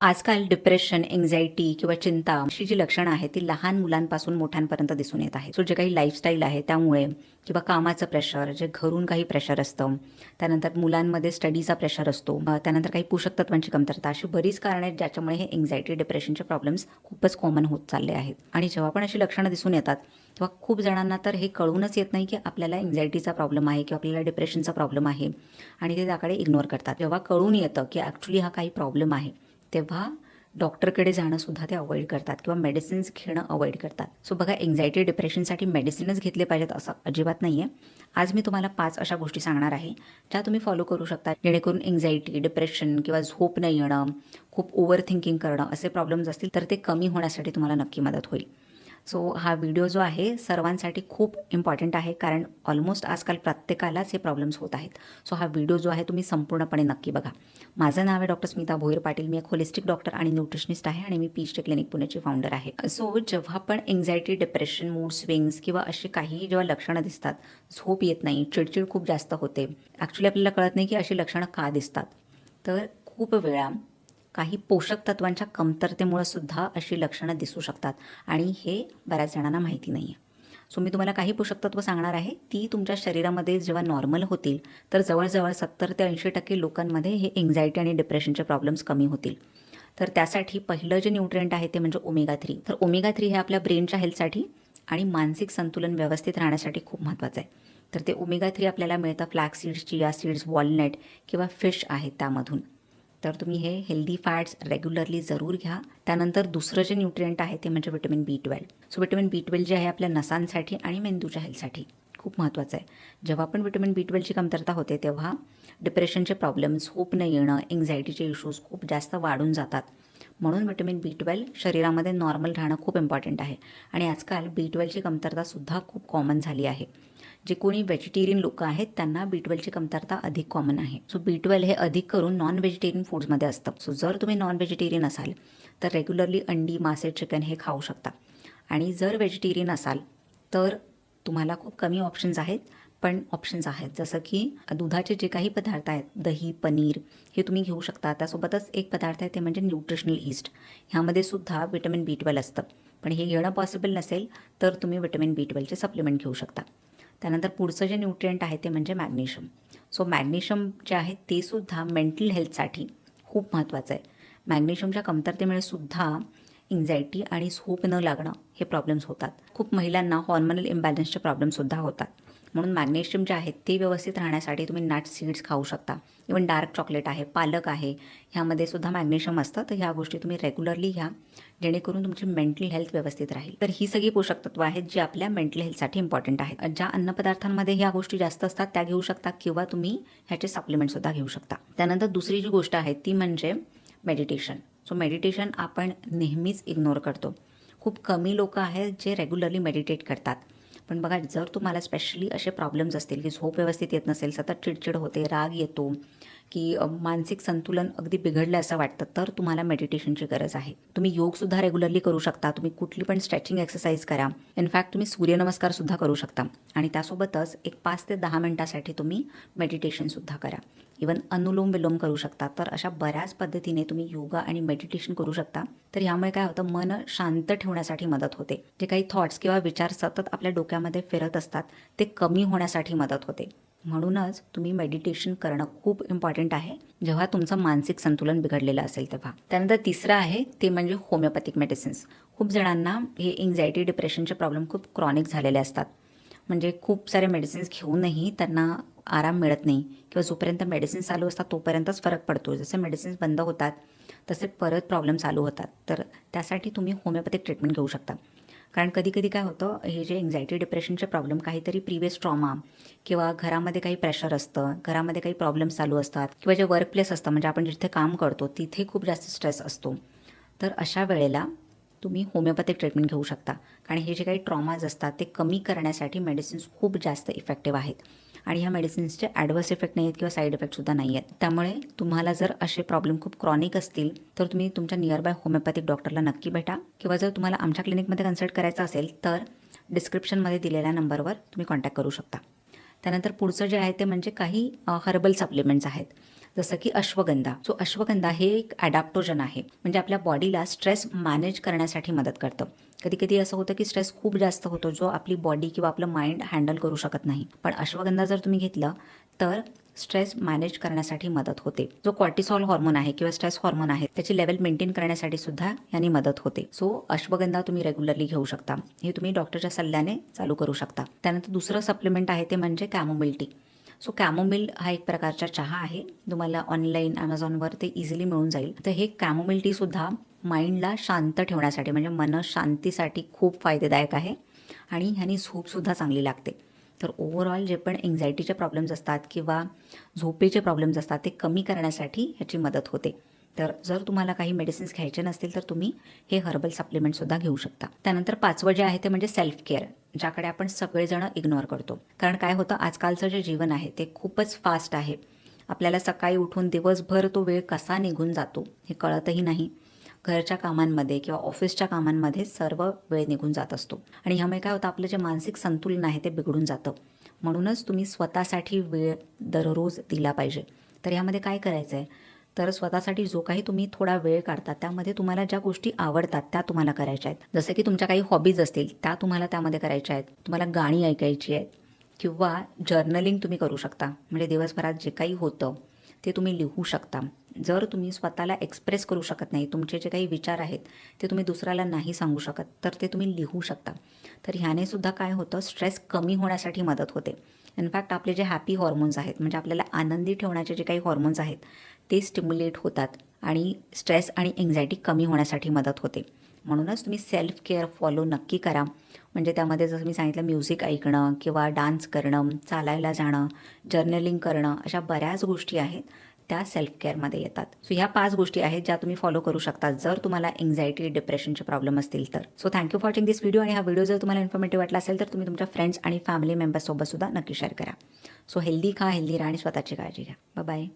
आजकाल depression anxiety किंवा चिंता अशी जी लक्षणं आहेत ती लहान मुलांपासून मोठ्यांपर्यंत दिसून येत आहे सो जे काही लाईफस्टाईल आहे त्यामुळे किंवा कामाचं प्रेशर जे घरून काही प्रेशर असतं त्यानंतर मुलांमध्ये स्टडीचा प्रेशर असतो त्यानंतर काही पोषक तत्वांची कमतरता अशी बरीच कारणं आहेत ज्याच्यामुळे हे एन्झायटी डिप्रेशनचे प्रॉब्लेम्स खूपच कॉमन होत चालले आहेत. आणि जेव्हा पण अशी लक्षणं दिसून येतात तेव्हा खूप जणांना तर हे कळूनच येत नाही की आपल्याला एन्झायटीचा प्रॉब्लेम आहे किंवा आपल्याला डिप्रेशनचा प्रॉब्लेम आहे आणि ते त्याकडे इग्नोर करतात. तेव्हा कळून येतं की ॲक्च्युली हा काही प्रॉब्लेम आहे तेव्हा डॉक्टरकडे जाणंसुद्धा ते अवॉइड करतात किंवा मेडिसिन्स घेणं अवॉइड करतात. सो बघा एन्झायटी डिप्रेशनसाठी मेडिसिनच घेतले पाहिजेत असं अजिबात नाही आहे आज मी तुम्हाला पाच अशा गोष्टी सांगणार आहे ज्या तुम्ही फॉलो करू शकता जेणेकरून एन्झायटी डिप्रेशन किंवा झोप न येणं खूप ओव्हर थिंकिंग करणं असे प्रॉब्लेम्स असतील तर ते कमी होण्यासाठी तुम्हाला नक्की मदत होईल. सो हा व्हिडिओ जो आहे सर्वांसाठी खूप इम्पॉर्टंट आहे कारण ऑलमोस्ट आजकाल प्रत्येकालाच हे प्रॉब्लेम्स होत आहेत. सो हा व्हिडिओ जो आहे तुम्ही संपूर्णपणे नक्की बघा. माझं नाव आहे डॉक्टर स्मिता भोईर पाटील. मी एक होलिस्टिक डॉक्टर आणि न्यूट्रिशनिस्ट आहे आणि मी पीच क्लिनिक पुण्याची फाउंडर आहे. सो जेव्हा पण एन्झायटी डिप्रेशन मूड स्विंग्स किंवा अशी काही जेव्हा लक्षणं दिसतात झोप येत नाही चिडचिड खूप जास्त होते. ॲक्च्युली आपल्याला कळत नाही की अशी लक्षणं का दिसतात. तर खूप वेळा काही पोषक तत्वांच्या कमतरतेमुळे सुद्धा अशी लक्षणं दिसू शकतात. आणि हे बऱ्याच जणांना माहिती नाही आहे सो मी तुम्हाला काही पोषक तत्व सांगणार आहे. ती तुमच्या शरीरामध्ये जेव्हा नॉर्मल होतील तर जवळजवळ सत्तर ते ऐंशी टक्के लोकांमध्ये हे एन्झायटी आणि डिप्रेशनचे प्रॉब्लेम्स कमी होतील. तर त्यासाठी पहिलं जे न्यूट्रिएंट आहे ते म्हणजे ओमेगा थ्री तर ओमेगा थ्री हे आपल्या ब्रेनच्या हेल्थसाठी आणि मानसिक संतुलन व्यवस्थित राहण्यासाठी खूप महत्त्वाचं आहे. तर ते ओमेगा थ्री आपल्याला मिळतं. Flax seeds chia seeds walnut किंवा फिश आहेत त्यामधून. तर तुम्ही हे हेल्दी फॅट्स रेग्युलरली जरूर घ्या. त्यानंतर दुसरं जे न्यूट्रियंट आहे ते म्हणजे vitamin B twelve so vitamin B twelve जे आहे आपल्या नसांसाठी आणि मेंदूच्या हेल्थसाठी खूप महत्त्वाचं आहे. जेव्हा पण विटॅमिन बी ट्वेल्वची कमतरता होते तेव्हा डिप्रेशनचे प्रॉब्लेम्स खूप न येणं एन्झायटीचे इश्यूज खूप जास्त वाढून जातात. म्हणून विटॅमिन बी ट्वेल्व शरीरामध्ये नॉर्मल राहणं खूप इम्पॉर्टंट आहे. आणि आजकाल बी ट्वेल्वची कमतरतासुद्धा खूप कॉमन झाली आहे. जे कोणी व्हेजिटेरियन लोक आहेत त्यांना बी ट्वेल्वची कमतरता अधिक कॉमन आहे. सो बी ट्वेल्व हे अधिक करून नॉन व्हेजिटेरियन फूड्समध्ये असतं. सो जर तुम्ही नॉन व्हेजिटेरियन असाल तर रेग्युलरली अंडी मासे चिकन हे खाऊ शकता. आणि जर व्हेजिटेरियन असाल तर तुम्हाला खूप कमी ऑप्शन्स आहेत पण ऑप्शन्स आहेत. जसं की दुधाचे जे काही पदार्थ आहेत दही पनीर हे तुम्ही घेऊ शकता. त्यासोबतच एक पदार्थ आहे ते म्हणजे न्यूट्रिशनल ईस्ट ह्यामध्ये सुद्धा विटॅमिन बी ट्वेल्व असतं. पण हे घेणं पॉसिबल नसेल तर तुम्ही विटॅमिन बी ट्वेल्वचे सप्लिमेंट घेऊ शकता. त्यानंतर पुढचं जे न्यूट्रियंट आहे ते म्हणजे मॅग्नेशियम सो मॅग्नेशियम जे आहे ते सुद्धा मेंटल हेल्थसाठी खूप महत्त्वाचं आहे. मॅग्नेशियमच्या कमतरतेमुळे सुद्धा एन्झायटी आणि झोप न लागणं हे प्रॉब्लेम्स होतात. खूप महिलांना हॉर्मोनल इम्बॅलन्सचे प्रॉब्लेमसुद्धा होतात. म्हणून मॅग्नेशियम जे आहेत ते व्यवस्थित राहण्यासाठी तुम्ही नट सीड्स खाऊ शकता. इवन डार्क चॉकलेट आहे पालक आहे ह्यामध्ये सुद्धा मॅग्नेशियम असतं. तर ह्या गोष्टी तुम्ही रेग्युलरली घ्या जेणेकरून तुमची मेंटल हेल्थ व्यवस्थित राहील. तर ही सगळी पोषक तत्व आहेत जी आपल्या मेंटल हेल्थसाठी इम्पॉर्टंट आहेत. ज्या अन्नपदार्थांमध्ये ह्या गोष्टी जास्त असतात त्या घेऊ शकता किंवा तुम्ही ह्याचे सप्लिमेंटसुद्धा घेऊ शकता. त्यानंतर दुसरी जी गोष्ट आहे ती म्हणजे मेडिटेशन सो मेडिटेशन आपण नेहमीच इग्नोर करतो. खूप कमी लोक आहेत जे रेग्युलरली मेडिटेट करतात. पण बघा जर तुम्हाला स्पेशली असे प्रॉब्लेम्स असतील की झोप व्यवस्थित येत नसेल सतत चिडचिड होते राग येतो की मानसिक संतुलन अगदी बिघडलं असं वाटतं तर तुम्हाला मेडिटेशनची गरज आहे. तुम्ही योगसुद्धा रेग्युलरली करू शकता तुम्ही कुठली पण स्ट्रेचिंग एक्सरसाइज करा. इनफॅक्ट तुम्ही सूर्यनमस्कारसुद्धा करू शकता. आणि त्यासोबतच एक पाच ते दहा मिनटासाठी तुम्ही मेडिटेशनसुद्धा करा. इवन अनुलोम विलोम करू शकता. तर अशा बऱ्याच पद्धतीने तुम्ही योगा आणि मेडिटेशन करू शकता. तर यामुळे काय होतं मन शांत ठेवण्यासाठी मदत होते. जे काही थॉट्स किंवा विचार सतत आपल्या डोक्यामध्ये फिरत असतात ते कमी होण्यासाठी मदत होते. म्हणूनच तुम्ही मेडिटेशन करणं खूप इम्पॉर्टंट आहे. जेव्हा तुमचं मानसिक संतुलन बिघडलेलं असेल तेव्हा. त्यानंतर तिसरं आहे ते म्हणजे होमिओपॅथिक मेडिसिन्स खूप जणांना हे एन्झायटी डिप्रेशनचे प्रॉब्लेम खूप क्रॉनिक झालेले असतात. म्हणजे खूप सारे मेडिसिन्स घेऊनही त्यांना आराम मिळत नाही किंवा जोपर्यंत मेडिसिन्स चालू असतात तोपर्यंतच फरक पडतो. जसे मेडिसिन्स बंद होतात तसे परत प्रॉब्लेम चालू होतात. तर त्यासाठी तुम्ही होमिओपॅथिक ट्रीटमेंट घेऊ शकता. कारण कधी कधी काय होतं हे जे एन्झायटी डिप्रेशनचे प्रॉब्लेम काहीतरी प्रिवियस ट्रॉमा किंवा घरामध्ये काही प्रेशर असतं घरामध्ये काही प्रॉब्लेम्स चालू असतात किंवा जे वर्क प्लेस असतं म्हणजे आपण जिथे काम करतो तिथे खूप जास्त स्ट्रेस असतो. तर अशा वेळेला तुम्ही होमिओपॅथिक ट्रीटमेंट घेऊ शकता. कारण हे जे काही ट्रॉमाज असतात ते कमी करण्यासाठी मेडिसिन्स खूप जास्त इफेक्टिव्ह आहेत. आणि ह्या मेडिसिन्सचे ॲडवर्स इफेक्ट नाही आहेत किंवा साईड इफेक्टसुद्धा नाही आहेत त्यामुळे तुम्हाला जर असे प्रॉब्लेम खूप क्रॉनिक असतील तर तुम्ही तुमच्या नियरबाय होमिओपॅथिक डॉक्टरला नक्की भेटा. किंवा जर तुम्हाला आमच्या क्लिनिकमध्ये कन्सल्ट करायचं असेल तर डिस्क्रिप्शनमध्ये दिलेल्या नंबरवर तुम्ही कॉन्टॅक्ट करू शकता. त्यानंतर पुढचं जे आहे ते म्हणजे काही हर्बल सप्लिमेंट्स आहेत. जसं की अश्वगंधा. सो अश्वगंधा हे एक ॲडॅप्टोजन आहे. म्हणजे आपल्या बॉडीला स्ट्रेस मॅनेज करण्यासाठी मदत करतं. कधी कधी असं होतं की स्ट्रेस खूप जास्त होतो जो आपली बॉडी किंवा आपलं माइंड हँडल करू शकत नाही. पण अश्वगंधा जर तुम्ही घेतलं तर स्ट्रेस मॅनेज करण्यासाठी मदत होते. जो कॉर्टिसॉल हॉर्मोन आहे किंवा स्ट्रेस हॉर्मोन आहे त्याची लेवल मेंटेन करण्यासाठी सुद्धा याने मदत होते. सो अश्वगंधा तुम्ही रेग्युलरली घेऊ शकता. हे तुम्ही डॉक्टरच्या सल्ल्याने चालू करू शकता. त्यानंतर दुसरं सप्लिमेंट आहे ते म्हणजे कॅमोमिल टी सो कॅमोमिल हा एक प्रकारचा चहा आहे. तुम्हाला ऑनलाईन ॲमेझॉनवर ते इझिली मिळून जाईल. तर हे कॅमोमिल टीसुद्धा माइंडला शांत ठेवण्यासाठी म्हणजे मन शांतीसाठी खूप फायदेदायक आहे आणि ह्यानी झोपसुद्धा चांगली लागते. तर ओव्हरऑल जे पण एन्झायटीचे प्रॉब्लेम्स असतात किंवा झोपेचे प्रॉब्लेम्स असतात ते कमी करण्यासाठी ह्याची मदत होते. तर जर तुम्हाला काही मेडिसिन्स घ्यायचे नसतील तर तुम्ही हे हर्बल सप्लिमेंटसुद्धा घेऊ शकता. त्यानंतर पाचवं जे आहे ते म्हणजे सेल्फ केअर ज्याकडे आपण सगळेजण इग्नोर करतो. कारण काय होतं आजकालचं जे जीवन आहे ते खूपच फास्ट आहे. आपल्याला सकाळी उठून दिवसभर तो वेळ कसा निघून जातो हे कळतही नाही. घरच्या कामांमध्ये किंवा ऑफिसच्या कामांमध्ये सर्व वेळ निघून जात असतो. आणि ह्यामुळे काय होतं आपलं जे मानसिक संतुलन आहे ते बिघडून जातं. म्हणूनच तुम्ही स्वतःसाठी वेळ दररोज दिला पाहिजे. तर ह्यामध्ये काय करायचं आहे तर स्वतःसाठी जो काही तुम्ही थोडा वेळ काढता त्यामध्ये तुम्हाला ज्या गोष्टी आवडतात त्या तुम्हाला करायच्या आहेत. जसं की तुमच्या काही हॉबीज असतील त्या तुम्हाला त्यामध्ये करायच्या आहेत. तुम्हाला गाणी ऐकायची आहेत किंवा जर्नलिंग तुम्ही करू शकता. म्हणजे दिवसभरात जे काही होतं ते तुम्ही लिहू शकता. जर तुम्ही स्वतःला एक्सप्रेस करू शकत नाही तुमचे जे काही विचार आहेत ते तुम्ही दुसऱ्याला नाही सांगू शकत तर ते तुम्ही लिहू शकता. तर ह्याने सुद्धा काय होतं स्ट्रेस कमी होण्यासाठी मदत होते. इनफॅक्ट आपले जे हॅपी हॉर्मोन्स आहेत म्हणजे आपल्याला आनंदी ठेवण्याचे जे काही हॉर्मोन्स आहेत ते स्टिम्युलेट होतात आणि स्ट्रेस आणि एन्झायटी कमी होण्यासाठी मदत होते. म्हणूनच तुम्ही सेल्फ केअर फॉलो नक्की करा. म्हणजे त्यामध्ये जसं मी सांगितलं म्युझिक ऐकणं किंवा डान्स करणं चालायला जाणं जर्नलिंग करणं अशा बऱ्याच गोष्टी आहेत. त्या सेल्फ केअरमध्ये येतात. सो ह्या पाच गोष्टी आहेत ज्या तुम्ही फॉलो करू शकता. जर तुम्हाला एन्झायटी डिप्रेशनचे प्रॉब्लेम असतील तर. So thank you for watching this video आणि हा व्हिडिओ जर तुम्हाला इन्फॉर्मेटिव्ह वाटला असेल तर तुम्ही तुमच्या फ्रेंड्स आणि फॅमिली मेंबर्ससोबत सुद्धा नक्की शेअर करा. सो हेल्दी खा हेल्दी राहा आणि स्वतःची काळजी घ्या. बाय